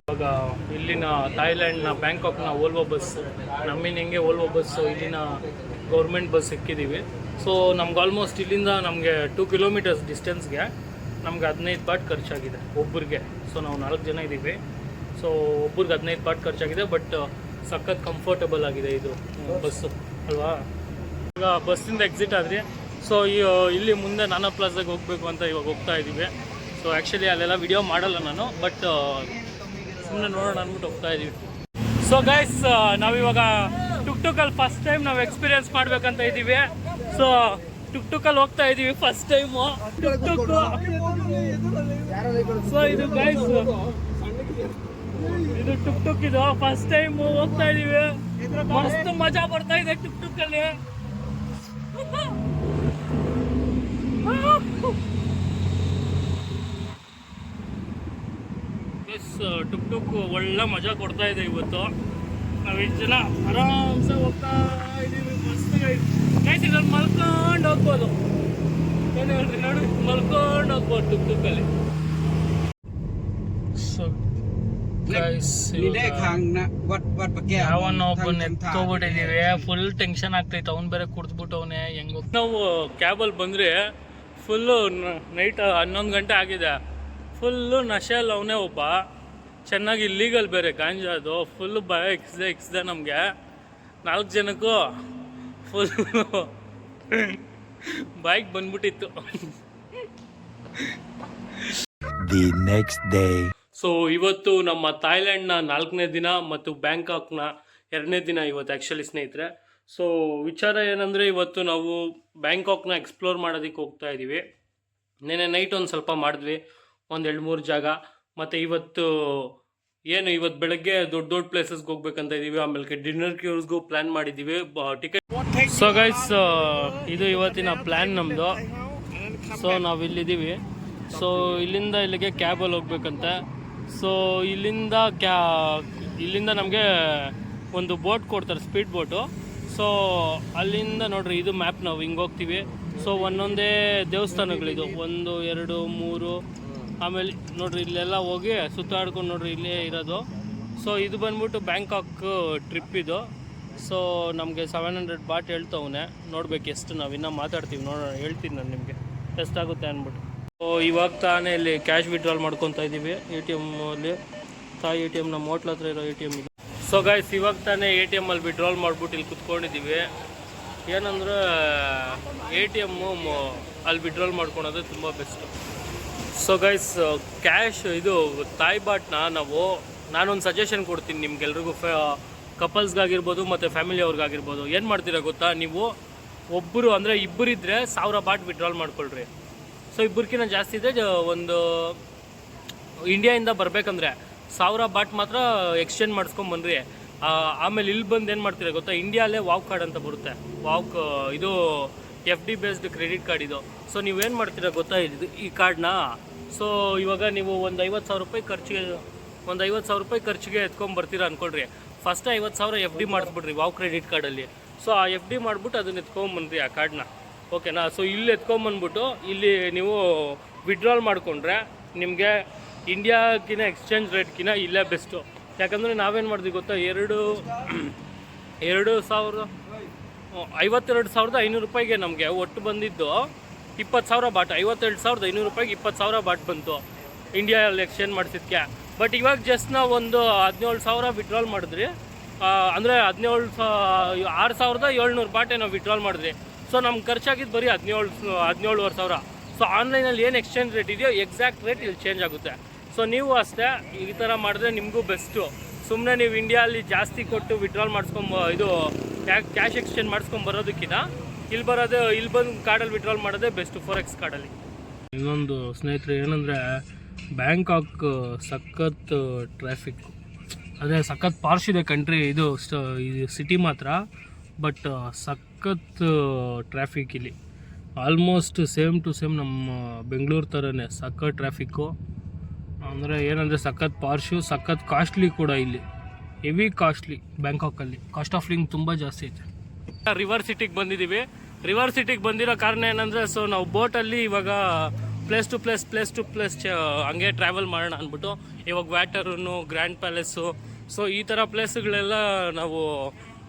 ಇವಾಗ ಇಲ್ಲಿನ ಥಾಯ್ಲ್ಯಾಂಡ್ನ ಬ್ಯಾಂಕಾಕ್ನ Volvo bus ನಮ್ಮಿನ ಹೆಂಗೆ ಓಲ್ವೋ ಬಸ್ಸು ಇಲ್ಲಿನ ಗೌರ್ಮೆಂಟ್ ಬಸ್ ಸಿಕ್ಕಿದ್ದೀವಿ ಸೊ ನಮ್ಗೆ ಆಲ್ಮೋಸ್ಟ್ ಇಲ್ಲಿಂದ ನಮಗೆ ಟೂ ಕಿಲೋಮೀಟರ್ಸ್ ಡಿಸ್ಟೆನ್ಸ್ಗೆ ನಮ್ಗೆ ಹದಿನೈದು ಬಾಟ್ ಖರ್ಚಾಗಿದೆ ಒಬ್ಬರಿಗೆ ಸೊ ನಾವು ನಾಲ್ಕು ಜನ ಇದ್ದೀವಿ ಸೊ ಒಬ್ಬರಿಗೆ ಹದಿನೈದು ಬಾಟ್ ಖರ್ಚಾಗಿದೆ ಬಟ್ ಸಖತ್ ಕಂಫರ್ಟಬಲ್ ಆಗಿದೆ ಇದು, ಬಸ್ಸು. ಅಲ್ವಾ? ಈಗ ಬಸ್ಸಿಂದ ಎಕ್ಸಿಟ್ ಆದ್ರಿ ಸೊ ಇಲ್ಲಿ ಮುಂದೆ ನಾನಾ ಪ್ಲಾಜಾಗೆ ಹೋಗಬೇಕು ಅಂತ ಇವಾಗ ಹೋಗ್ತಾ ಇದ್ದೀವಿ. ಸೊ ಆ್ಯಕ್ಚುಲಿ ಅಲ್ಲೆಲ್ಲ ವಿಡಿಯೋ ಮಾಡಲ್ಲ ನಾನು ಬಟ್ ಸುಮ್ಮನೆ ನೋಡೋಣ ಅಂದ್ಬಿಟ್ಟು ಹೋಗ್ತಾ ಇದೀವಿ ಸೊ ಗೈಸ್ ನಾವಿವಾಗ ಟುಕ್ ಟುಕಲ್ಲಿ ಫಸ್ಟ್ ಟೈಮ್ ನಾವು ಎಕ್ಸ್ಪೀರಿಯನ್ಸ್ ಮಾಡ್ಬೇಕಂತ ಇದ್ದೀವಿ. ಸೊ ಟುಕ್ ಟುಕಲ್ಲಿ ಹೋಗ್ತಾ ಇದೀವಿ first time tuk tuk so ಇದು ಗೈಸ್ ಇದು ಟುಕ್ ಟುಕ್ ಇದು ಫಸ್ಟ್ ಟೈಮ್ ಹೋಗ್ತಾ ಇದೀವಿ ಮಸ್ತ್ ಮಜಾ ಬರ್ತಾ ಇದೆ tuk tuk yes tuk tuk ಒಳ್ಳೆ ಮಜಾ ಕೊಡ್ತಾ ಇದೆ ಇವತ್ತು. ನಾವಿಷ್ಟು ಜನ ಆರಾಮ್ಸ ಹೋಗ್ತಾ ಇದೀವಿ. ಮಸ್ತ್ ಗೈಸ್ ಇದ್ರಲ್ಲಿ ಮಲ್ಕೊಂಡು ಹೋಗ್ಬೋದು. ಏನು ಹೇಳ್ರಿ ನೋಡಿ? ಮಲ್ಕೊಂಡು ಹೋಗ್ಬೋದು ಟುಕ್ ಟುಕ್ಕಲ್ಲಿ ಅವನೊಬ್ಬನ್ ಫುಲ್ ಟೆನ್ಶನ್ ಆಗ್ತೈತೆ. ಅವ್ನು ಬೇರೆ ಕುಡ್ದ್ಬಿಟ್ಟು ಅವನೇ ಹೆಂಗ್ ನಾವು ಕ್ಯಾಬಲ್ ಬಂದ್ರೆ ಫುಲ್ಲು ನೈಟ್ ಹನ್ನೊಂದು ಗಂಟೆ ಆಗಿದೆ. ಫುಲ್ಲು ನಶೆಯಲ್ಲಿ ಅವನೇ ಒಬ್ಬ. ಚೆನ್ನಾಗಿ ಇಲ್ಲೀಗಲ್ ಬೇರೆ ಗಾಂಜಾ ಅದು. ಫುಲ್ ಭಯ ಇಕ್ಸ್ದೆ ಇಕ್ಸ್ದೆ ನಮಗೆ. ನಾಲ್ಕು ಜನಕ್ಕೂ ಫುಲ್ ಬೈಕ್ ಬಂದ್ಬಿಟ್ಟಿತ್ತು. ದಿ ನೆಕ್ಸ್ಟ್ ಡೇ ಸೊ ಇವತ್ತು ನಮ್ಮ ಥಾಯ್ಲೆಂಡ್ನ ನಾಲ್ಕನೇ ದಿನ ಮತ್ತು ಬ್ಯಾಂಕಾಕ್ನ ಎರಡನೇ ದಿನ ಇವತ್ತು ಆ್ಯಕ್ಚುಲಿ ಸ್ನೇಹಿತರೆ ಸೊ ವಿಚಾರ ಏನಂದರೆ ಇವತ್ತು ನಾವು ಬ್ಯಾಂಕಾಕ್ನ ಎಕ್ಸ್ಪ್ಲೋರ್ ಮಾಡೋದಕ್ಕೆ ಹೋಗ್ತಾ ಇದ್ದೀವಿ ನೆನೆ ನೈಟ್ ಒಂದು ಸ್ವಲ್ಪ ಮಾಡಿದ್ವಿ. ಒಂದು ಎರಡು ಮೂರು ಜಾಗ. ಮತ್ತು ಇವತ್ತು ಏನು ಇವತ್ತು ಬೆಳಗ್ಗೆ ದೊಡ್ಡ ದೊಡ್ಡ ಪ್ಲೇಸಸ್ಗೆ ಹೋಗ್ಬೇಕಂತ ಇದ್ದೀವಿ ಆಮೇಲೆ ಡಿನ್ನರ್ ಕ್ಯೂರ್ಸ್ಗೂ ಪ್ಲ್ಯಾನ್ ಮಾಡಿದ್ದೀವಿ ಟಿಕೆಟ್ ಸೊ ಗೈಸ್ ಇದು ಇವತ್ತಿನ ಪ್ಲ್ಯಾನ್ ನಮ್ಮದು ಸೊ ನಾವು ಇಲ್ಲಿದ್ದೀವಿ ಸೊ ಇಲ್ಲಿಂದ ಇಲ್ಲಿಗೆ ಕ್ಯಾಬಲ್ಲಿ ಹೋಗ್ಬೇಕಂತ. ಸೊ ಇಲ್ಲಿಂದ ಕ್ಯಾ ಇಲ್ಲಿಂದ ನಮಗೆ ಒಂದು ಬೋಟ್ ಕೊಡ್ತಾರೆ ಸ್ಪೀಡ್ ಬೋಟು ಸೊ ಅಲ್ಲಿಂದ ನೋಡ್ರಿ, ಇದು ಮ್ಯಾಪ್ ನಾವು ಹಿಂಗೆ ಹೋಗ್ತೀವಿ. ಸೊ ಒಂದೊಂದೇ ದೇವಸ್ಥಾನಗಳಿದು. ಒಂದು, ಎರಡು, ಮೂರು. ಆಮೇಲೆ ನೋಡ್ರಿ, ಇಲ್ಲೆಲ್ಲ ಹೋಗಿ ಸುತ್ತಾಡ್ಕೊಂಡು ನೋಡ್ರಿ, ಇಲ್ಲೇ ಇರೋದು. ಸೊ ಇದು ಬಂದ್ಬಿಟ್ಟು ಬ್ಯಾಂಕಾಕ್ ಟ್ರಿಪ್ ಇದು. ಸೊ ನಮಗೆ ಸೆವೆನ್ ಹಂಡ್ರೆಡ್ ಬಾಟ್ ಹೇಳ್ತವನೆ ನೋಡ್ಬೇಕು ಎಷ್ಟು ನಾವು ಇನ್ನೂ ಮಾತಾಡ್ತೀವಿ. ನೋಡೋಣ, ಹೇಳ್ತೀನಿ ನಾನು ನಿಮಗೆ. ಎಷ್ಟಾಗುತ್ತೆ ಅಂದ್ಬಿಟ್ಟು. ಸೊ ಇವಾಗ ತಾನೇ ಇಲ್ಲಿ ಕ್ಯಾಶ್ ವಿಡ್ರಾಲ್ ಮಾಡ್ಕೊತಾ ಇದ್ದೀವಿ ಎ ಟಿ ಎಂ ಅಲ್ಲಿ. ತಾಯಿ ಎ ಟಿ ಎಂ ನಮ್ಮ ಹೋಟ್ಲ್ ಹತ್ರ ಇರೋ A T M so guys ಇವಾಗ ತಾನೇ ಎ ಟಿ ಎಮ್ಮಲ್ಲಿ ವಿಡ್ರಾಲ್ ಮಾಡ್ಬಿಟ್ಟು ಇಲ್ಲಿ ಕುತ್ಕೊಂಡಿದ್ದೀವಿ. ಏನಂದ್ರೆ ಎ ಟಿ ಎಮ್ಮು ಅಲ್ಲಿ ವಿಡ್ರಾಲ್ ಮಾಡ್ಕೊಳೋದು ತುಂಬ ಬೆಸ್ಟು ಸೊ ಗೈಸ್ ಕ್ಯಾಶ್ ಇದು ತಾಯಿ ಬಾಟ್ನ ನಾವು, ನಾನೊಂದು ಸಜೆಷನ್ ಕೊಡ್ತೀನಿ ನಿಮ್ಗೆಲ್ರಿಗೂ. ಫ ಕಪಲ್ಸ್ಗಾಗಿರ್ಬೋದು ಮತ್ತು ಫ್ಯಾಮಿಲಿ ಅವ್ರಿಗಾಗಿರ್ಬೋದು. ಏನು ಮಾಡ್ತೀರಾ ಗೊತ್ತಾ? ನೀವು ಒಬ್ಬರು ಅಂದರೆ ಇಬ್ಬರಿದ್ದರೆ ಸಾವಿರ ಬಾಟ್ ವಿಡ್ರಾಲ್ ಮಾಡ್ಕೊಳ್ರಿ. ಸೊ ಇಬ್ಬರಿಗಿಂತ ಜಾಸ್ತಿ ಜ- ಒಂದು ಇಂಡಿಯಾಯಿಂದ ಬರಬೇಕಂದ್ರೆ. ಸಾವಿರ ಬಾಟ್ ಮಾತ್ರ ಎಕ್ಸ್ಚೇಂಜ್ ಮಾಡಿಸ್ಕೊಂಬನ್ರಿ ಆಮೇಲೆ ಇಲ್ಲಿ ಬಂದು ಏನು ಮಾಡ್ತೀರಾ ಗೊತ್ತಾ? ಇಂಡಿಯಾಲೇ ವಾವ್ ಕಾರ್ಡ್ ಅಂತ ಬರುತ್ತೆ. ವಾವ್ ಇದು F D based credit card ಇದು. ಸೊ ನೀವೇನು ಮಾಡ್ತೀರಾ ಗೊತ್ತಾ? ಇದು, ಈ ಕಾರ್ಡ್ನ ಸೊ ಇವಾಗ ನೀವು ಒಂದು ಐವತ್ತು ಸಾವಿರ ರೂಪಾಯಿ ಖರ್ಚಿಗೆ, ಒಂದು ಐವತ್ತು ಸಾವಿರ ರೂಪಾಯಿ ಖರ್ಚಿಗೆ ಎತ್ಕೊಂಬರ್ತೀರಾ ಅಂದ್ಕೊಳ್ರಿ ಫಸ್ಟ್ ಐವತ್ತು ಸಾವಿರ ಎಫ್ ಡಿ ಮಾಡಿಸ್ಬಿಡ್ರಿ ವಾವ್ ಕ್ರೆಡಿಟ್ ಕಾರ್ಡಲ್ಲಿ ಸೊ ಆ ಎಫ್ ಡಿ ಮಾಡಿಬಿಟ್ಟು ಅದನ್ನ ಎತ್ಕೊಂಬನ್ರಿ ಆ ಕಾರ್ಡ್ನ ಓಕೆನಾ ಸೊ ಇಲ್ಲಿ ಎತ್ಕೊಂಬಂದ್ಬಿಟ್ಟು ಇಲ್ಲಿ ನೀವು ವಿಡ್ರಾಲ್ ಮಾಡಿಕೊಂಡ್ರೆ ನಿಮಗೆ ಇಂಡಿಯಾಕಿನ ಎಕ್ಸ್ಚೇಂಜ್ ರೇಟ್ಕಿನ ಇಲ್ಲೇ ಬೆಸ್ಟು. ಯಾಕಂದರೆ ನಾವೇನು ಮಾಡಿದ್ವಿ ಗೊತ್ತಾ? ಎರಡು ಎರಡು ಸಾವಿರದ ಐವತ್ತೆರಡು ಸಾವಿರದ ಐನೂರು ರೂಪಾಯಿಗೆ ನಮಗೆ ಒಟ್ಟು ಬಂದಿದ್ದು ಇಪ್ಪತ್ತು ಸಾವಿರ ಬಾಟ್. ಐವತ್ತೆರಡು ಸಾವಿರದ ಐನೂರು ರೂಪಾಯಿಗೆ ಇಪ್ಪತ್ತು ಸಾವಿರ ಬಾಟ್ ಬಂತು ಇಂಡಿಯಾದಲ್ಲಿ ಎಕ್ಸ್ಚೇಂಜ್ ಮಾಡಿಸಿದ್ಕೆ. ಬಟ್ ಇವಾಗ ಜಸ್ಟ್ ನಾವು ಒಂದು ಹದಿನೇಳು ಸಾವಿರ ವಿಡ್ರಾಲ್ ಮಾಡಿದ್ರಿ. ಅಂದರೆ ಹದಿನೇಳು ಸಾ, ಆರು ಸಾವಿರದ ಏಳ್ನೂರು ಬಾಟೆ ನಾವು ವಿಡ್ರಾಲ್ ಮಾಡಿದ್ರಿ ಸೊ ನಮ್ಗೆ ಖರ್ಚಾಗಿದ್ದು ಬರೀ ಹದಿನೇಳು, ಹದಿನೇಳುವರೆ ಸಾವಿರ. ಸೊ ಆನ್ಲೈನಲ್ಲಿ ಏನು ಎಕ್ಸ್ಚೇಂಜ್ ರೇಟ್ ಇದೆಯೋ ಎಕ್ಸಾಕ್ಟ್ ರೇಟ್ ಇಲ್ಲಿ ಚೇಂಜ್ ಆಗುತ್ತೆ. ಸೊ ನೀವು ಅಷ್ಟೇ ಈ ಥರ ಮಾಡಿದ್ರೆ ನಿಮಗೂ ಬೆಸ್ಟು ಸುಮ್ಮನೆ ನೀವು ಇಂಡಿಯಲ್ಲಿ ಜಾಸ್ತಿ ಕೊಟ್ಟು ವಿಡ್ರಾಲ್ ಮಾಡಿಸ್ಕೊಂಬ, ಇದು ಕ್ಯಾಶ್ ಎಕ್ಸ್ಚೇಂಜ್ ಮಾಡಿಸ್ಕೊಂಡು ಬರೋದಕ್ಕಿಂತ ಇಲ್ಲಿ ಬರೋದು ಇಲ್ಲಿ ಬಂದು ಕಾರ್ಡಲ್ಲಿ ವಿಡ್ರಾಲ್ ಮಾಡೋದೇ ಬೆಸ್ಟು ಫೋರ್ ಎಕ್ಸ್ ಕಾರ್ಡಲ್ಲಿ ಇನ್ನೊಂದು ಸ್ನೇಹಿತರೆ ಏನಂದರೆ ಬ್ಯಾಂಕಾಕ್ ಸಖತ್ ಟ್ರಾಫಿಕ್ ಅದೇ ಸಖತ್ ಪಾರ್ಶ್ ಇದೆ ಕಂಟ್ರಿ ಇದು ಸಿಟಿ ಮಾತ್ರ ಬಟ್ ಸಖತ್ ಟ್ರಾಫಿಕ್ ಇಲ್ಲಿ. ಆಲ್ಮೋಸ್ಟ್ ಸೇಮ್ ಟು ಸೇಮ್ ನಮ್ಮ ಬೆಂಗಳೂರು ಥರನೇ ಸಖತ್ ಟ್ರಾಫಿಕ್ಕು ಅಂದರೆ ಏನಂದರೆ ಸಖತ್ ಪಾರ್ಶು ಸಖತ್ ಕಾಸ್ಟ್ಲಿ ಕೂಡ ಇಲ್ಲಿ. ಹೆವಿ ಕಾಸ್ಟ್ಲಿ ಬ್ಯಾಂಕಾಕಲ್ಲಿ. ಕಾಸ್ಟ್ ಆಫ್ ಲಿಂಗ್ ತುಂಬ ಜಾಸ್ತಿ ಐತೆ. ರಿವರ್ ಸಿಟಿಗೆ ಬಂದಿದ್ದೀವಿ. ರಿವರ್ ಸಿಟಿಗೆ ಬಂದಿರೋ ಕಾರಣ ಏನಂದರೆ ಸೊ ನಾವು ಬೋಟಲ್ಲಿ ಇವಾಗ place to place place to place ಹಂಗೆ ಟ್ರಾವೆಲ್ ಮಾಡೋಣ ಅಂದ್ಬಿಟ್ಟು, ಇವಾಗ ವ್ಯಾಟರನ್ನು ಗ್ರ್ಯಾಂಡ್ ಪ್ಯಾಲೇಸು ಸೊ ಈ ಥರ ಪ್ಲೇಸ್ಗಳೆಲ್ಲ ನಾವು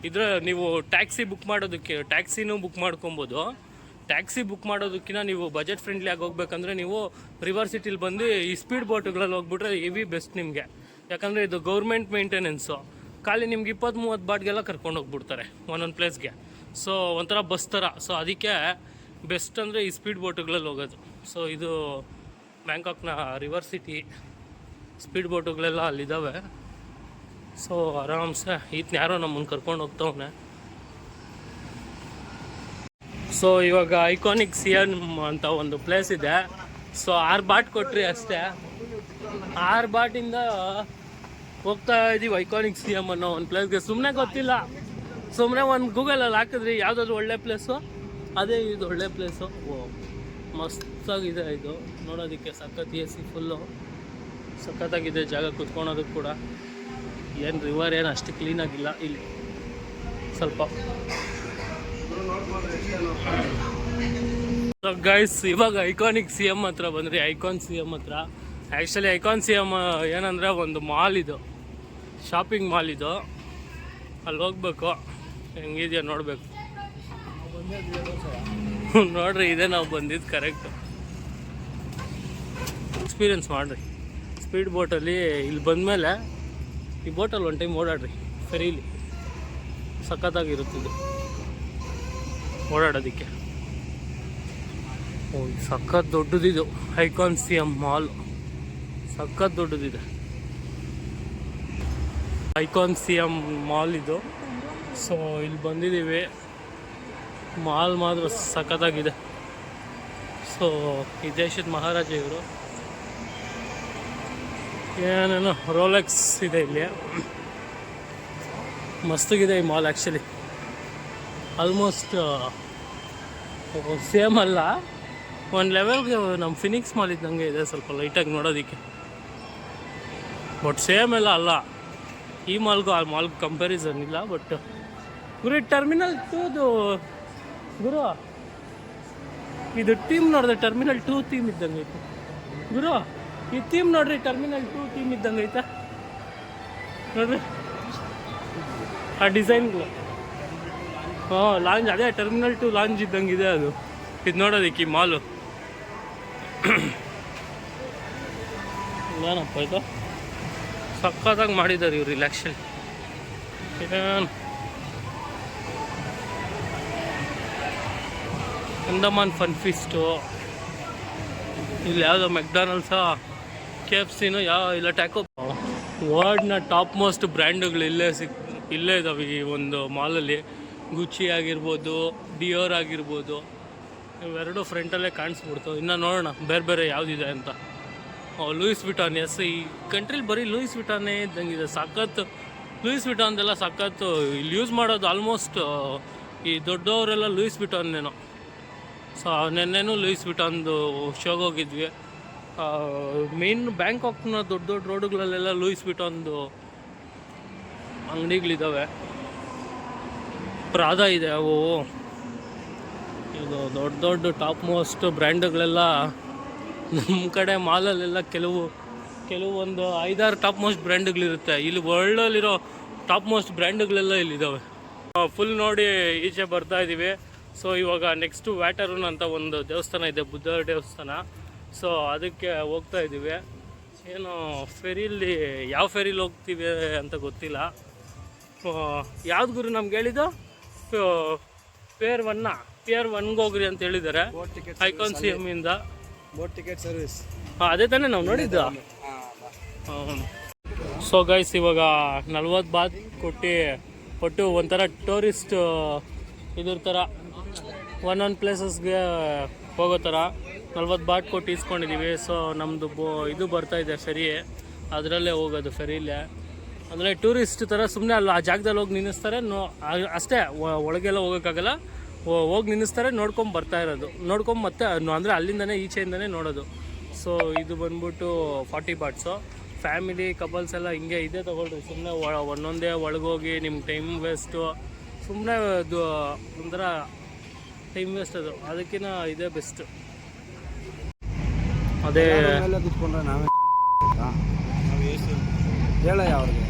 ಇದ್ರ, ನೀವು ಟ್ಯಾಕ್ಸಿ ಬುಕ್ ಮಾಡೋದಕ್ಕೆ ಟ್ಯಾಕ್ಸಿನೂ ಬುಕ್ ಮಾಡ್ಕೊಬೋದು. ಟ್ಯಾಕ್ಸಿ ಬುಕ್ ಮಾಡೋದಕ್ಕಿಂತ ನೀವು ಬಜೆಟ್ ಫ್ರೆಂಡ್ಲಿ ಆಗಿ ಹೋಗ್ಬೇಕಂದ್ರೆ ನೀವು ರಿವರ್ ಸಿಟಿಲಿ ಬಂದು ಈ ಸ್ಪೀಡ್ ಬೋಟ್ಗಳಲ್ಲಿ ಹೋಗ್ಬಿಟ್ರೆ ಹೆವಿ ಬೆಸ್ಟ್ ನಿಮಗೆ. ಯಾಕಂದರೆ ಇದು ಗೌರ್ಮೆಂಟ್ ಮೇಂಟೆನೆನ್ಸು ಖಾಲಿ ನಿಮ್ಗೆ ಇಪ್ಪತ್ತು ಮೂವತ್ತು ಬಾಟ್ಗೆಲ್ಲ ಕರ್ಕೊಂಡು ಹೋಗ್ಬಿಡ್ತಾರೆ ಒಂದೊಂದು ಪ್ಲೇಸ್ಗೆ ಸೊ ಒಂಥರ ಬಸ್ ಥರ ಸೊ ಅದಕ್ಕೆ ಬೆಸ್ಟ್ ಅಂದರೆ ಈ ಸ್ಪೀಡ್ ಬೋಟುಗಳಲ್ಲಿ ಹೋಗೋದು. ಸೊ ಇದು ಬ್ಯಾಂಕಾಕ್ನ ರಿವರ್ ಸಿಟಿ ಸ್ಪೀಡ್ ಬೋಟುಗಳೆಲ್ಲ ಅಲ್ಲಿದ್ದಾವೆ ಸೊ ಆರಾಮ್ಸೆ. ಈತನ ಯಾರೋ ನಮ್ಮನ್ನು ಕರ್ಕೊಂಡು ಹೋಗ್ತವನೆ. ಸೊ ಇವಾಗ ಐಕಾನಿಕ್ ಸಿಯನ್ ಅಂತ ಒಂದು ಪ್ಲೇಸ್ ಇದೆ. ಸೊ ಆರು ಬಾಟ್ ಕೊಟ್ರಿ ಅಷ್ಟೇ. ಆರು ಬಾಟಿಂದ ಹೋಗ್ತಾ ಇದೀವಿ ಐಕಾನಿಕ್ ಸಿ ಎಂ ಅನ್ನೋ ಒಂದು ಪ್ಲೇಸ್ಗೆ ಸುಮ್ಮನೆ ಗೊತ್ತಿಲ್ಲ. ಸುಮ್ಮನೆ ಒಂದು ಗೂಗಲಲ್ಲಿ ಹಾಕಿದ್ರಿ, ಯಾವುದಾದ್ರು ಒಳ್ಳೆ ಪ್ಲೇಸು ಅದೇ ಇದು ಒಳ್ಳೆ ಪ್ಲೇಸು ಮಸ್ತಾಗಿದೆ ಇದು. ನೋಡೋದಕ್ಕೆ ಸಖತ್ ಎ ಸಿ ಫುಲ್ಲು ಸಖತ್ತಾಗಿದೆ ಜಾಗ ಕುತ್ಕೊಳೋದಕ್ಕೆ ಕೂಡ. ಏನು ರಿವರ್ ಏನು ಅಷ್ಟು ಕ್ಲೀನಾಗಿಲ್ಲ ಇಲ್ಲಿ. ಸ್ವಲ್ಪ. ಗೈಸ್ ಇವಾಗ ಐಕಾನಿಕ್ ಸಿ ಎಂ ಹತ್ರ ಬಂದ್ರಿ ಐಕಾನ್ ಸಿ ಎಂ ಹತ್ರ. ಆ್ಯಕ್ಚುಲಿ ಐಕಾನ್ ಸಿ ಎಂ ಏನಂದರೆ ಒಂದು ಮಾಲ್ ಇದು. ಶಾಪಿಂಗ್ ಮಾಲ್ ಇದು. ಅಲ್ಲಿ ಹೋಗ್ಬೇಕು. ಹೆಂಗಿದೆಯಾ ನೋಡಬೇಕು. ನೋಡ್ರಿ, ಇದೇ ನಾವು ಬಂದಿದ್ದು ಕರೆಕ್ಟ್ ಎಕ್ಸ್ಪೀರಿಯನ್ಸ್ ಮಾಡಿರಿ. ಸ್ಪೀಡ್ ಬೋಟಲ್ಲಿ ಇಲ್ಲಿ ಬಂದಮೇಲೆ ಈ ಬೋಟಲ್ಲಿ ಒಂದು ಟೈಮ್ ಓಡಾಡ್ರಿ. ಫೆರೀಲಿ ಸಖತ್ತಾಗಿರುತ್ತಿದ್ದು ಓಡಾಡೋದಕ್ಕೆ ಓ ಸಖತ್ ದೊಡ್ಡದಿದು. Icon Siam mall. ಸಖತ್ ದೊಡ್ಡದಿದೆ. ಐಕಾನ್ ಸಿ ಎಂ ಮಾಲ್ ಇದು. ಸೊ ಇಲ್ಲಿ ಬಂದಿದ್ದೀವಿ. ಮಾಲ್ ಮಾತ್ರ ಸಖತ್ತಾಗಿದೆ. ಸೊ ಈ ದೇಶದ ಮಹಾರಾಜ ಇವರು. ಏನೇನೋ ರೋಲೆಕ್ಸ್ ಇದೆ ಇಲ್ಲಿ. ಮಸ್ತಾಗಿದೆ ಈ ಮಾಲ್ ಆ್ಯಕ್ಚುಲಿ ಆಲ್ಮೋಸ್ಟ್ ಸೇಮ್ ಅಲ್ಲ. ಒಂದು ಲೆವೆಲ್ಗೆ ನಮ್ಮ ಫಿನಿಕ್ಸ್ ಮಾಲ್ ಇದ್ದಂಗೆ ಇದೆ ಸ್ವಲ್ಪ ಲೈಟಾಗಿ ನೋಡೋದಕ್ಕೆ. ಬಟ್ ಸೇಮ್ ಎಲ್ಲ ಅಲ್ಲ. ಈ ಮಾಲ್ಗೂ ಆ ಮಾಲ್ಗೂ ಕಂಪ್ಯಾರಿಸನ್ ಇಲ್ಲ ಬಟ್ ಗುರು ಟರ್ಮಿನಲ್ ಟೂದು ಗುರು, ಇದು ಟೀಮ್ ನೋಡಿದ್ರೆ ಟರ್ಮಿನಲ್ ಟೂ ಥೀಮ್ ಇದ್ದಂಗೆ ಐತೆ. ಗುರು, ಈ ಥೀಮ್ ನೋಡ್ರಿ ಟರ್ಮಿನಲ್ ಟೂ ಥೀಮ್ ಇದ್ದಂಗೆ ಐತೆ. ನೋಡ್ರಿ. ಆ ಡಿಸೈನ್ಗಳು ಹಾಂ ಲಾಂಜ್ ಅದೇ ಟರ್ಮಿನಲ್ ಟು ಲಾಂಜ್ ಇದ್ದಂಗೆ ಇದೆ ಅದು. ಇದು ನೋಡೋದಕ್ಕೆ ಈ ಮಾಲು ಏನಪ್ಪ ಇದು? ಸಕ್ಕತ್ತಾಗಿ ಮಾಡಿದ್ದಾರೆ ಇವ್ರು ಇಲ್ಲಿ ಆ್ಯಕ್ಚುಲಿ ಇದೇನು? ಫನ್ ಫಿಸ್ಟು ಇಲ್ಲಿ ಯಾವುದೋ ಮೆಕ್ಡಾನಲ್ಸಾ ಕೆ ಎಫ್ ಸಿನೂ ಯಾವ ಇಲ್ಲ ಟ್ಯಾಕೋ ವರ್ಲ್ಡ್ನ ಟಾಪ್ ಮೋಸ್ಟ್ ಬ್ರ್ಯಾಂಡುಗಳು ಇಲ್ಲೇ ಸಿಕ್, ಇಲ್ಲೇ ಇದಾವೆ ಈ ಒಂದು ಮಾಲಲ್ಲಿ ಗುಚ್ಚಿ ಆಗಿರ್ಬೋದು ಡಿಯೋರ್ ಆಗಿರ್ಬೋದು, ಇವೆರಡು ಫ್ರಂಟಲ್ಲೇ ಕಾಣಿಸ್ಬಿಡ್ತು. ಇನ್ನು ನೋಡೋಣ, ಬೇರೆ ಬೇರೆ ಯಾವುದಿದೆ ಅಂತ. ಲೂಯಿಸ್ ವಿಟಾನ್ ಎಸ್ ಈ ಕಂಟ್ರಿಲಿ ಬರೀ ಲೂಯಿಸ್ ವಿಟಾನೇ ಇದ್ದಂಗಿದೆ. ಸಖತ್ ಲೂಯಿಸ್ ವಿಟಾನ್ದೆಲ್ಲ ಸಖತ್ತು ಇಲ್ಲಿ ಯೂಸ್ ಮಾಡೋದು ಆಲ್ಮೋಸ್ಟ್ ಈ ದೊಡ್ಡವರೆಲ್ಲ ಲೂಯಿಸ್ ವಿಟಾನ್ನೇನೋ ಸೊ ನೆನ್ನೆನೂ ಲೂಯಿಸ್ ವಿಟಾನ್ದು ಶೋಗೆ ಹೋಗಿದ್ವಿ. ಮೇನ್ ಬ್ಯಾಂಕಾಕ್ನ ದೊಡ್ಡ ದೊಡ್ಡ ರೋಡುಗಳಲ್ಲೆಲ್ಲ ಲೂಯಿಸ್ ವಿಟಾನ್ದು ಅಂಗಡಿಗಳಿದ್ದಾವೆ ಪ್ರಾದ ಇದೆ ಅವು. ಇದು ದೊಡ್ಡ ದೊಡ್ಡ ಟಾಪ್ ಮೋಸ್ಟ್ ಬ್ರ್ಯಾಂಡ್ಗಳೆಲ್ಲ ನಮ್ಮ ಕಡೆ ಮಾಲಲ್ಲೆಲ್ಲ ಕೆಲವು ಕೆಲವೊಂದು ಐದಾರು ಟಾಪ್ ಮೋಸ್ಟ್ ಬ್ರ್ಯಾಂಡ್ಗಳಿರುತ್ತೆ. ಇಲ್ಲಿ ವರ್ಲ್ಡಲ್ಲಿರೋ ಟಾಪ್ ಮೋಸ್ಟ್ ಬ್ರ್ಯಾಂಡ್ಗಳೆಲ್ಲ ಇಲ್ಲಿದ್ದಾವೆ ಫುಲ್ ನೋಡಿ ಈಚೆ ಬರ್ತಾ ಇದ್ದೀವಿ ಸೊ ಇವಾಗ ನೆಕ್ಸ್ಟು ವ್ಯಾಟರೂನ್ ಅಂತ ಒಂದು ದೇವಸ್ಥಾನ ಇದೆ, ಬುದ್ಧ ದೇವಸ್ಥಾನ. ಸೊ ಅದಕ್ಕೆ ಹೋಗ್ತಾ ಇದ್ದೀವಿ ಏನು ಫೆರಿಲಿ, ಯಾವ ಫೆರಿಲಿ ಹೋಗ್ತೀವಿ ಅಂತ ಗೊತ್ತಿಲ್ಲ. ಯಾವ್ದು ಗುರು ನಮ್ಗೆ ಹೇಳಿದ್ದು? ಪೇರ್ ಒನ್ ಪೇರ್ ಒನ್ಗೆ ಹೋಗ್ರಿ ಅಂತ ಹೇಳಿದ್ದಾರೆ ಐಕಾನ್ ಸಿ ಎಂ ಇಂದ. ಬೋಟ್ ಟಿಕೆಟ್ ಸರ್ವಿಸ್ ಹಾಂ ಅದೇ ತಾನೇ ನಾವು ನೋಡಿದ್ದು. ಸೊ ಗೈಸ್ ಇವಾಗ ನಲ್ವತ್ತು ಬಾತ್ ಕೊಟ್ಟು ಕೊಟ್ಟು ಒಂಥರ ಟೂರಿಸ್ಟ್ ಇದ್ರ ಥರ ಒನ್ ಪ್ಲೇಸಸ್ಗೆ ಹೋಗೋ ಥರ ನಲ್ವತ್ತು ಬಾಟ್ ಕೊಟ್ಟು ಇಸ್ಕೊಂಡಿದ್ದೀವಿ ಸೊ ನಮ್ಮದು ಬೋ ಇದು ಬರ್ತಾ ಇದೆ ಫೆರಿ ಅದರಲ್ಲೇ ಹೋಗೋದು ಫೆರಿಲೇ ಅಂದರೆ ಟೂರಿಸ್ಟ್ ಥರ ಸುಮ್ಮನೆ ಅಲ್ಲಿ ಆ ಜಾಗದಲ್ಲಿ ಹೋಗಿ ನಿಲ್ಲಿಸ್ತಾರೆ. ನೋ ಅಷ್ಟೇ ಒಳಗೆಲ್ಲ ಹೋಗೋಕ್ಕಾಗಲ್ಲ. ಹೋಗಿ ನಿಲ್ಲಿಸ್ತಾರೆ ನೋಡ್ಕೊಂಡು ಬರ್ತಾ ಇರೋದು. ನೋಡ್ಕೊಂಡು ಮತ್ತೆ ಅಂದರೆ ಅಲ್ಲಿಂದನೇ ಈಚೆಯಿಂದನೇ ನೋಡೋದು. ಸೊ ಇದು ಬಂದ್ಬಿಟ್ಟು ಫಾರ್ಟಿ ಬಾಟ್ಸು ಫ್ಯಾಮಿಲಿ ಕಪಲ್ಸ್ ಎಲ್ಲ ಹಿಂಗೆ ಇದೇ ತೊಗೊಳ್ರಿ. ಸುಮ್ಮನೆ ಒಂದೊಂದೇ ಒಳಗೋಗಿ ನಿಮ್ಮ ಟೈಮ್ ವೇಸ್ಟು ಸುಮ್ಮನೆ ಅದು ಒಂಥರ ಟೈಮ್ ವೇಸ್ಟ್ ಅದು. ಅದಕ್ಕಿಂತ ಇದೇ ಬೆಸ್ಟ್ ಅದೇ ಹೇಳಯ್ಯ ಕುತ್ಕೊಂಡ್ರೆ ನಾವೇ ಹೇಳ ಅವ್ರಿಗೆ.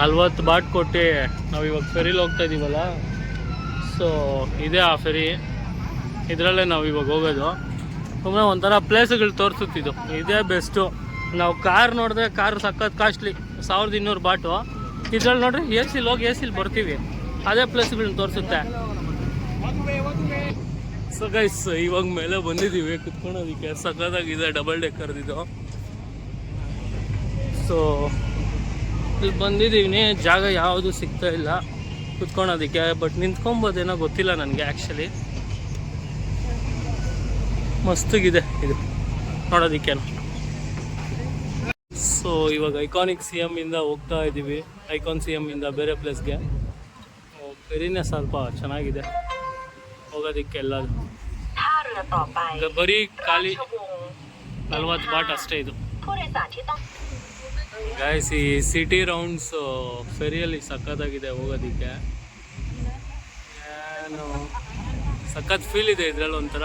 ನಲ್ವತ್ತು ಬಾಟ್ ಕೊಟ್ಟು ನಾವು ಇವಾಗ ಫೆರಿಲಿ ಹೋಗ್ತಾ ಇದ್ದೀವಲ್ಲ ಸೊ ಇದೇ ಆ ಫೆರಿ. ಇದರಲ್ಲೇ ನಾವು ಇವಾಗ ಹೋಗೋದು. ಸುಮ್ಮನೆ ಒಂಥರ ಪ್ಲೇಸ್ಗಳು ತೋರಿಸುತ್ತಿದ್ದು ಇದೇ. ಬೆಸ್ಟು. ನಾವು ಕಾರ್ ನೋಡಿದ್ರೆ ಕಾರ್ ಸಖತ್ ಕಾಸ್ಟ್ಲಿ. ಸಾವಿರದ ಇನ್ನೂರು ಬಾಟು. ಇದ್ರಲ್ಲಿ ನೋಡ್ರಿ ಎ ಸಿಲಿ ಹೋಗಿ ಎ ಸಿಲಿ ಬರ್ತೀವಿ. ಅದೇ ಪ್ಲೇಸ್ಗಳನ್ನ ತೋರಿಸುತ್ತೆ. ಸೊ ಗೈಸ್ ಇವಾಗ ಮೇಲೆ ಬಂದಿದ್ದೀವಿ. ಕುತ್ಕೊಳೋದಕ್ಕೆ ಸಖತ್ತಾಗಿದೆ. ಡಬಲ್ ಡೆಕ್ಕರ್ದಿದ್ದು ಸೊ ಇಲ್ಲಿ ಬಂದಿದ್ದೀವಿ. ಜಾಗ ಯಾವುದು ಸಿಗ್ತಾ ಇಲ್ಲ ಕುತ್ಕೊಳೋದಕ್ಕೆ ಬಟ್ ನಿಂತ್ಕೊಬೋದೇನೋ ಗೊತ್ತಿಲ್ಲ ನನಗೆ ಆ್ಯಕ್ಚುಲಿ ಮಸ್ತಿಗಿದೆ ಇದು ನೋಡೋದಕ್ಕೇನು. ಸೊ ಇವಾಗ ಐಕಾನಿಕ್ ಸಿ ಎಂ ಇಂದ ಹೋಗ್ತಾ ಇದ್ದೀವಿ. ಐಕಾನ್ ಸಿ ಎಂ ಇಂದ ಬೇರೆ ಪ್ಲೇಸ್ಗೆ ಬೇರೆನೇ ಸ್ವಲ್ಪ ಚೆನ್ನಾಗಿದೆ. ಹೋಗೋದಕ್ಕೆಲ್ಲ ಬರೀ ಖಾಲಿ ನಲ್ವತ್ತು ಬಾಟ್ ಅಷ್ಟೇ ಇದು. ಗಾಯ್ಸ್ ಈ ಸಿಟಿ ರೌಂಡ್ಸ್ ಫೆರಿಯಲ್ಲಿ ಸಖತ್ತಾಗಿದೆ ಹೋಗೋದಕ್ಕೆ. ಏನು, ಸಖತ್ ಫೀಲ್ ಇದೆ ಇದ್ರಲ್ಲಿ ಒಂಥರ.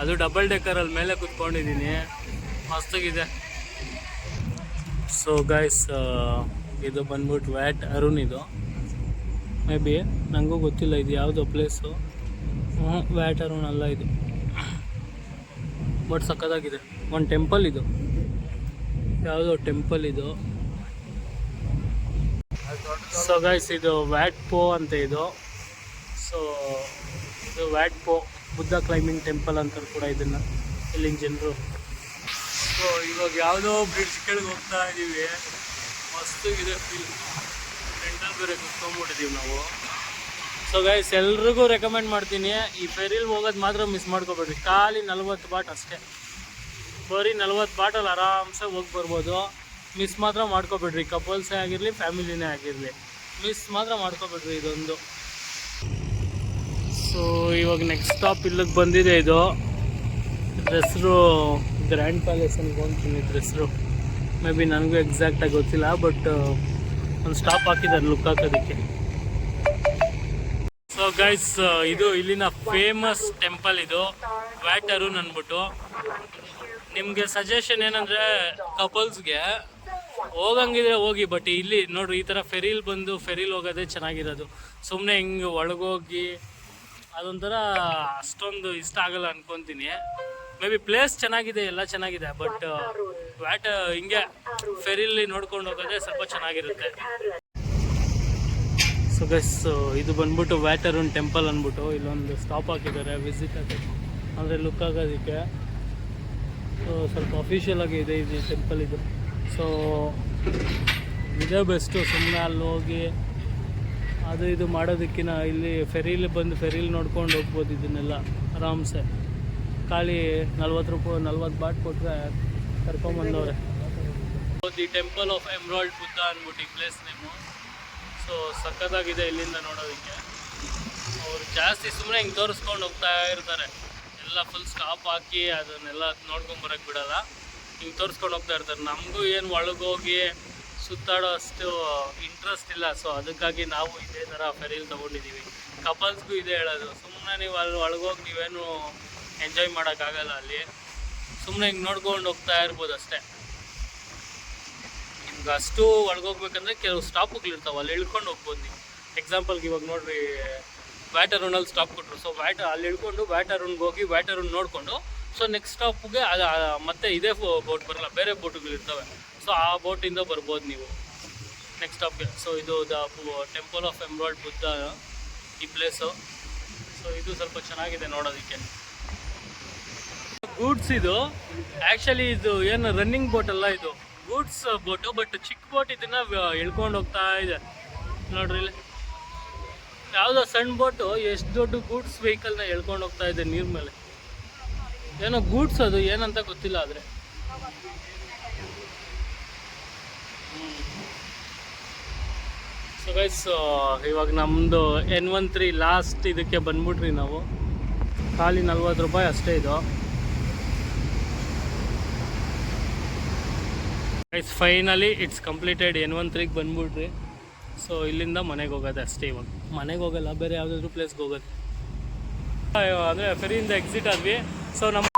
ಅದು ಡಬಲ್ ಡೆಕ್ಕರಲ್ಲಿ ಮೇಲೆ ಕುತ್ಕೊಂಡಿದ್ದೀನಿ. ಮಸ್ತಾಗಿದೆ. ಸೊ ಗಾಯ್ಸ್ ಇದು ಬಂದ್ಬಿಟ್ಟು ವ್ಯಾಟ್ ಅರುಣ್ ಇದು. ಮೇ ಬಿ ನನಗೂ ಗೊತ್ತಿಲ್ಲ ಇದು ಯಾವುದೋ ಪ್ಲೇಸು ವ್ಯಾಟ್ ಅರುಣ್ ಅಲ್ಲ ಇದು. ಬಟ್ ಸಖತ್ತಾಗಿದೆ. ಒಂದು ಟೆಂಪಲ್ ಇದು. ಯಾವುದೋ ಟೆಂಪಲ್ ಇದು. ಸೊ ಗೈಸ್ ಇದು ವ್ಯಾಟ್ ಪೋ ಅಂತ ಇದು. ಸೊ ಇದು ವ್ಯಾಟ್ ಪೋ ಬುದ್ಧ ಕ್ಲೈಂಬಿಂಗ್ ಟೆಂಪಲ್ ಅಂತ ಕೂಡ ಇದನ್ನು ಇಲ್ಲಿನ ಜನರು. ಸೊ ಇವಾಗ ಯಾವುದೋ ಬ್ರಿಡ್ಜ್ ಕೆಳಗೆ ಹೋಗ್ತಾ ಇದ್ದೀವಿ ಮಸ್ತಾಗಿದೆ ಫೀಲ್ ಫ್ರೆಂಡಲ್ಲಿ ಬೇರೆ ಕುತ್ಕೊಂಡ್ಬಿಟ್ಟಿದ್ದೀವಿ ನಾವು. ಸೊ ಗೈಸ್ ಎಲ್ರಿಗೂ ರೆಕಮೆಂಡ್ ಮಾಡ್ತೀನಿ. ಈ ಫೆರಿಲ್ ಹೋಗೋದು ಮಾತ್ರ ಮಿಸ್ ಮಾಡ್ಕೋಬೇಡಿ ಖಾಲಿ ನಲ್ವತ್ತು ಬಾಟ್ ಅಷ್ಟೇ. ಬರೀ ನಲ್ವತ್ತು ಬಾಟಲ್ ಆರಾಮ್ಸೆ ಹೋಗಿ ಬರ್ಬೋದು. ಮಿಸ್ ಮಾತ್ರ ಮಾಡ್ಕೊಬೇಡ್ರಿ. ಕಪಲ್ಸೇ ಆಗಿರಲಿ ಫ್ಯಾಮಿಲಿನೇ ಆಗಿರಲಿ. ಮಿಸ್ ಮಾತ್ರ ಮಾಡ್ಕೊಬೇಡ್ರಿ ಇದೊಂದು. ಸೊ ಇವಾಗ ನೆಕ್ಸ್ಟ್ ಸ್ಟಾಪ್ ಇಲ್ಲಿಗೆ ಬಂದಿದೆ ಇದು. ಹೆಸರು ಗ್ರ್ಯಾಂಡ್ ಪ್ಯಾಲೇಸ್ ಅನ್ಕೊಂತೀನಿ ಇದ್ರ ಹೆಸರು ಮೇ ಬಿ ನನಗೂ ಎಕ್ಸಾಕ್ಟಾಗಿ ಗೊತ್ತಿಲ್ಲ ಬಟ್ ಒಂದು ಸ್ಟಾಪ್ ಹಾಕಿದ್ದಾರೆ ಲುಕ್ ಹಾಕೋದಕ್ಕೆ. ಸೊ ಗೈಸ್ ಇದು ಇಲ್ಲಿನ ಫೇಮಸ್ ಟೆಂಪಲ್ ಇದು. ವ್ಯಾಟರು ಅಂದ್ಬಿಟ್ಟು ನಿಮಗೆ ಸಜೆಷನ್ ಏನಂದರೆ ಕಪಲ್ಸ್ಗೆ ಹೋಗಂಗಿದ್ರೆ ಹೋಗಿ ಬಟ್ ಇಲ್ಲಿ ನೋಡ್ರಿ ಈ ತರ ಫೆರಿಲ್ ಬಂದು ಫೆರಿಲ್ ಹೋಗೋದೇ ಚೆನ್ನಾಗಿರೋದು. ಸುಮ್ಮನೆ ಹಿಂಗೆ ಒಳಗೋಗಿ ಅದೊಂಥರ ಅಷ್ಟೊಂದು ಇಷ್ಟ ಆಗಲ್ಲ ಅನ್ಕೊಂತೀನಿ. ಮೇ ಬಿ ಪ್ಲೇಸ್ ಚೆನ್ನಾಗಿದೆ, ಎಲ್ಲ ಚೆನ್ನಾಗಿದೆ ಬಟ್ ವ್ಯಾಟ್ uh, uh, ಹಿಂಗೆ ಫೆರಿಲಿ ನೋಡ್ಕೊಂಡು ಹೋಗೋದೇ ಸ್ವಲ್ಪ ಚೆನ್ನಾಗಿರುತ್ತೆ. ಸೊ ಗಸ್ ಇದು ಬಂದ್ಬಿಟ್ಟು ವ್ಯಾಟರೂನ್ ಟೆಂಪಲ್ ಅಂದ್ಬಿಟ್ಟು ಇಲ್ಲೊಂದು ಸ್ಟಾಪ್ ಹಾಕಿದ್ದಾರೆ ವಿಸಿಟ್ ಆಗೋದು ಅಂದರೆ ಲುಕ್ ಆಗೋದಕ್ಕೆ ಸ್ವಲ್ಪ ಅಫಿಷಿಯಲ್ ಆಗಿ ಇದೆ, ಇದು ಟೆಂಪಲ್ ಇದು. ಸೊ ಇದೇ ಬೆಸ್ಟು ಸುಮ್ಮನೆ ಅಲ್ಲಿ ಹೋಗಿ ಅದು ಇದು ಮಾಡೋದಕ್ಕಿಂತ ಇಲ್ಲಿ ಫೆರಿಲಿ ಬಂದು ಫೆರಿಲಿ ನೋಡ್ಕೊಂಡು ಹೋಗ್ಬೋದು ಇದನ್ನೆಲ್ಲ, ಆರಾಮ್ಸೆ. ಖಾಲಿ ನಲ್ವತ್ತು ರೂಪಾಯಿ ನಲ್ವತ್ತು ಬಾಟ್ ಕೊಟ್ಟರೆ ಕರ್ಕೊಂಬಂದವ್ರೆ. The temple of emerald Buddha ಅಂದ್ಬಿಟ್ಟು ಈ ಪ್ಲೇಸ್ ನೇಮು ಸೊ ಸಖತ್ತಾಗಿದೆ ಇಲ್ಲಿಂದ ನೋಡೋದಕ್ಕೆ. ಅವರು ಜಾಸ್ತಿ ಸುಮ್ಮನೆ ಹಿಂಗೆ ತೋರಿಸ್ಕೊಂಡು ಹೋಗ್ತಾ ಇರ್ತಾರೆ. ಎಲ್ಲ ಫುಲ್ ಸ್ಟಾಪ್ ಹಾಕಿ ಅದನ್ನೆಲ್ಲ ನೋಡ್ಕೊಂಡು ಬಿಡೋಲ್ಲ ಬಿಡಲ್ಲ. ಹಿಂಗೆ ತೋರಿಸ್ಕೊಂಡು ಹೋಗ್ತಾ ಇರ್ತಾರೆ. ನಮಗೂ ಏನು ಒಳಗೋಗಿ ಸುತ್ತಾಡೋ ಅಷ್ಟು ಇಂಟ್ರೆಸ್ಟ್ ಇಲ್ಲ. ಸೊ ಅದಕ್ಕಾಗಿ ನಾವು ಇದೇ ಥರ ಫೆರೀಲ್ ತೊಗೊಂಡಿದ್ದೀವಿ ಕಪಲ್ಸ್ಗೂ ಇದೇ ಹೇಳೋದು. ಸುಮ್ಮನೆ ನೀವು ಅಲ್ಲಿ ಒಳಗೋಗಿ ನೀವೇನು ಎಂಜಾಯ್ ಮಾಡೋಕ್ಕಾಗಲ್ಲ ಅಲ್ಲಿ. ಸುಮ್ಮನೆ ಹಿಂಗೆ ನೋಡ್ಕೊಂಡು ಹೋಗ್ತಾ ಇರ್ಬೋದು ಅಷ್ಟೇ. ನಿಮ್ಗೆ ಅಷ್ಟು ಒಳಗೋಗ್ಬೇಕಂದ್ರೆ ಕೆಲವು ಸ್ಟಾಪುಗಳಿರ್ತಾವೆ ಅಲ್ಲಿ ಇಳ್ಕೊಂಡು ಹೋಗ್ಬೋದು ನೀವು. ಎಕ್ಸಾಂಪಲ್ಗೆ ಇವಾಗ ನೋಡ್ರಿ ವ್ಯಾಟರೂನಲ್ಲಿ ಸ್ಟಾಪ್ ಕೊಟ್ಟರು ಸೊ ವ್ಯಾಟರ್ ಅಲ್ಲಿ ಇಳ್ಕೊಂಡು ವ್ಯಾಟರೂನ್ಗೆ ಹೋಗಿ ವ್ಯಾಟರೂನ್ ನೋಡಿಕೊಂಡು ಸೊ ನೆಕ್ಸ್ಟ್ ಸ್ಟಾಪ್ಗೆ ಅದು ಮತ್ತೆ ಇದೇ ಬೋಟ್ ಬರಲ್ಲ, ಬೇರೆ ಬೋಟುಗಳು ಇರ್ತವೆ. ಸೊ ಆ ಬೋಟಿಂದ ಬರ್ಬೋದು ನೀವು. ನೆಕ್ಸ್ಟ್ ಸ್ಟಾಪ್ಗೆ ಸೊ ಇದು the temple of emerald Buddha, ಈ ಪ್ಲೇಸು ಸೊ ಇದು ಸ್ವಲ್ಪ ಚೆನ್ನಾಗಿದೆ ನೋಡೋದಕ್ಕೆ. ಗೂಡ್ಸ್ ಇದು ಆ್ಯಕ್ಚುಲಿ ಇದು ಏನು ರನ್ನಿಂಗ್ ಬೋಟ್ ಅಲ್ಲ ಇದು. ಗೂಡ್ಸ್ ಬೋಟು ಬಟ್ ಚಿಕ್ಕ ಬೋಟ್ ಇದನ್ನು ಇಳ್ಕೊಂಡು ಹೋಗ್ತಾ ಇದೆ. ನೋಡ್ರಿ ಇಲ್ಲಿ. ಯಾವುದೋ ಸಣ್ಣ ಬೋಟು, ಎಷ್ಟು ದೊಡ್ಡ ಗೂಡ್ಸ್ ವೆಹಿಕಲ್ನ ಎಳ್ಕೊಂಡು ಹೋಗ್ತಾ ಇದೆ ನೀರ್ ಮೇಲೆ. ಏನೋ ಗೂಡ್ಸ್ ಅದು, ಏನಂತ ಗೊತ್ತಿಲ್ಲ ಆದರೆ. ಸೊ ಗೈಸ್ ಇವಾಗ ನಮ್ಮದು ಎನ್ ಒನ್ ತ್ರೀ ಲಾಸ್ಟ್ ಇದಕ್ಕೆ ಬಂದ್ಬಿಟ್ರಿ ನಾವು. ಖಾಲಿ ನಲ್ವತ್ತು ರೂಪಾಯಿ ಅಷ್ಟೇ ಇದು. Guys finally it's completed and one ತ್ರೀಗೆ ಬಂದ್ಬಿಟ್ರಿ. ಸೊ ಇಲ್ಲಿಂದ ಮನೆಗೆ ಹೋಗೋದು ಅಷ್ಟೇ ಇವಾಗ. ಮನೆಗೆ ಹೋಗಲ್ಲ, ಬೇರೆ ಯಾವುದಾದ್ರೂ ಪ್ಲೇಸ್ಗೆ ಹೋಗೋದು. ಅಂದರೆ ಫೆರಿಯಿಂದ ಎಕ್ಸಿಟ್ ಆದ್ವಿ. ಸೊ ನಮ್ಮ